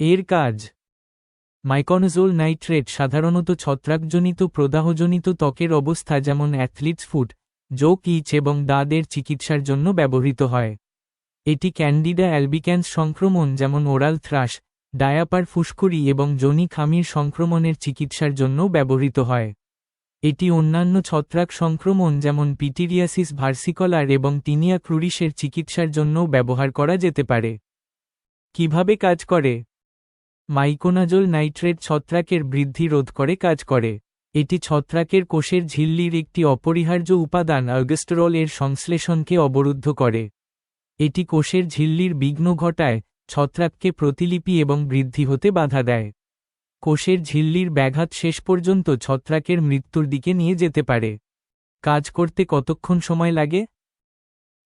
এর কাজ। মাইকনজোল নাইট্রেট সাধারণত ছত্রাকজনিত, প্রদাহজনিত ত্বকের অবস্থা যেমন অ্যাথলিটস ফুট জোক ইচ এবং দাঁদের চিকিৎসার জন্য ব্যবহৃত হয়। এটি ক্যান্ডিডা অ্যালবিক্যান্স সংক্রমণ যেমন ওরাল থ্রাশ ডায়াপার ফুসকুড়ি এবং জনি খামির সংক্রমণের চিকিৎসার জন্য ব্যবহৃত হয়। এটি অন্যান্য ছত্রাক সংক্রমণ যেমন পিটিরিয়াসিস ভার্সিকলার এবং টিনিয়া ক্রুরিসের চিকিৎসার জন্য ব্যবহার করা যেতে পারে। কীভাবে কাজ করে? মাইকোনাজোল নাইট্রেট ছত্রাকের বৃদ্ধি রোধ করে কাজ করে। এটি ছত্রাকের কোষের ঝিল্লির একটি অপরিহার্য উপাদান অগস্টেরল এর সংশ্লেষণকে অবরুদ্ধ করে। এটি কোষের ঝিল্লির বিঘ্ন ঘটায়, ছত্রাককে প্রতিলিপি এবং বৃদ্ধি হতে বাধা দেয়। কোষের ঝিল্লির ব্যাঘাত শেষ পর্যন্ত ছত্রাকের মৃত্যুর দিকে নিয়ে যেতে পারে। কাজ করতে কতক্ষণ সময় লাগে?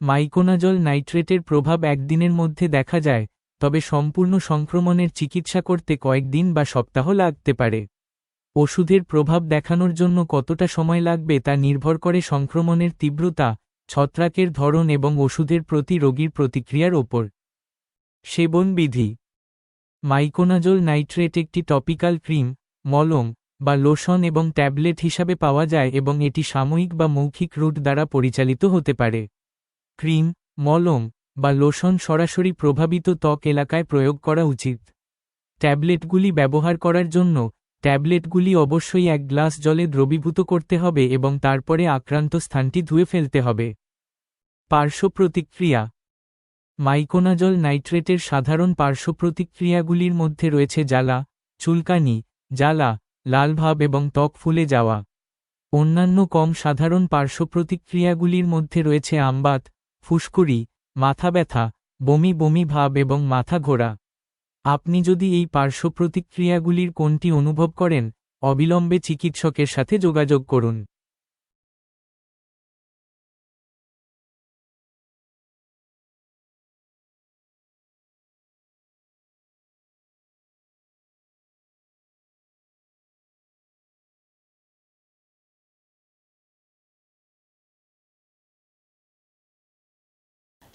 মাইকোনাজল নাইট্রেটের প্রভাব একদিনের মধ্যে দেখা যায় তবে সম্পূর্ণ সংক্রমণের চিকিৎসা করতে কয়েকদিন বা সপ্তাহ লাগতে পারে। ওষুধের প্রভাব দেখানোর জন্য কতটা সময় লাগবে তা নির্ভর করে সংক্রমণের তীব্রতা, ছত্রাকের ধরন এবং ওষুধের প্রতি রোগীর প্রতিক্রিয়ার ওপর। সেবনবিধি মাইকোনাজোল নাইট্রেট একটি টপিক্যাল ক্রিম, মলম, বা লোশন এবং ট্যাবলেট হিসাবে পাওয়া যায় এবং এটি সাময়িক বা মৌখিক রুট দ্বারা পরিচালিত হতে পারে। ক্রিম, মলম বা লোশন সরাসরি প্রভাবিত ত্বক এলাকায় প্রয়োগ করা উচিত। ট্যাবলেটগুলি ব্যবহার করার জন্য ট্যাবলেটগুলি অবশ্যই এক গ্লাস জলে দ্রবীভূত করতে হবে এবং তারপরে আক্রান্ত স্থানটি ধুয়ে ফেলতে হবে। পার্শ্ব প্রতিক্রিয়া। মাইকোনাজল নাইট্রেটের সাধারণ পার্শ্ব প্রতিক্রিয়াগুলির মধ্যে রয়েছে জ্বালা, চুলকানি, জ্বালা লালভাব এবং ত্বক ফুলে যাওয়া। অন্যান্য কম সাধারণ পার্শ্ব প্রতিক্রিয়াগুলির মধ্যে রয়েছে আমবাত, ফুসকুড়ি মাথা ব্যথা, বমি বমি ভাব এবং মাথা ঘোরা। আপনি যদি এই পার্শ্ব প্রতিক্রিয়াগুলির কোনটি অনুভব করেন, অবিলম্বে চিকিৎসকের সাথে যোগাযোগ করুন।